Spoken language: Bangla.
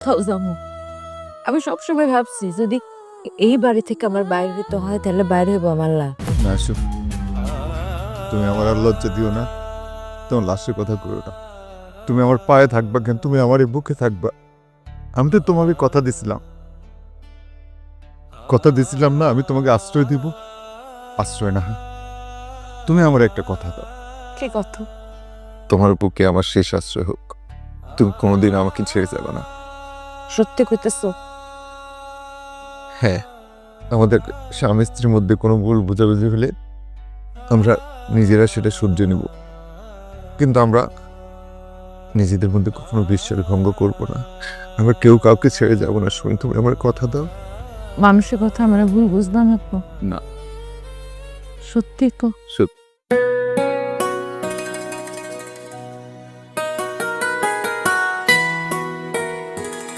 কোথাও যাব আমি সবসময় ভাবছি যদি এই বাড়ি থেকে আমার বাইরে হইতে হয় তাহলে বাইরে হইবো আমার লাভ না আসো তুমি আমার আর লজ্জা দিও না। তোমার লাশের কথা করো না। তুমি আমার পায়ে থাকবা কেন? তুমি আমার এই বুকে থাকবা। আমি তো তোমাকে কথা দিছিলাম। কথা দিছিলাম না আমি তোমাকে আশ্রয় দিব। আশ্রয় না তুমি আমার একটা কথা দাও। কি কথা? তোমার বুকে আমার শেষ আশ্রয় হোক। তুমি কোনোদিন আমাকে ছেড়ে যাবে না। সত্যি কইতেছো? হ্যাঁ আমাদের স্বামী স্ত্রীর মধ্যে কোনো ভুল বোঝাবুঝি হলে আমরা নিজেরা সেটা সহ্য নেব। কিন্তু আমরা নিজেদের মধ্যে কখনো বিশ্বাস ভঙ্গ করব না। আমরা কেউ কাউকে ছেড়ে যাব না। শুনি তুমি আমার কথা দাও। মানুষের কথা আমরা ভুল বুঝলাম না না। সত্যি তো? সত্যি।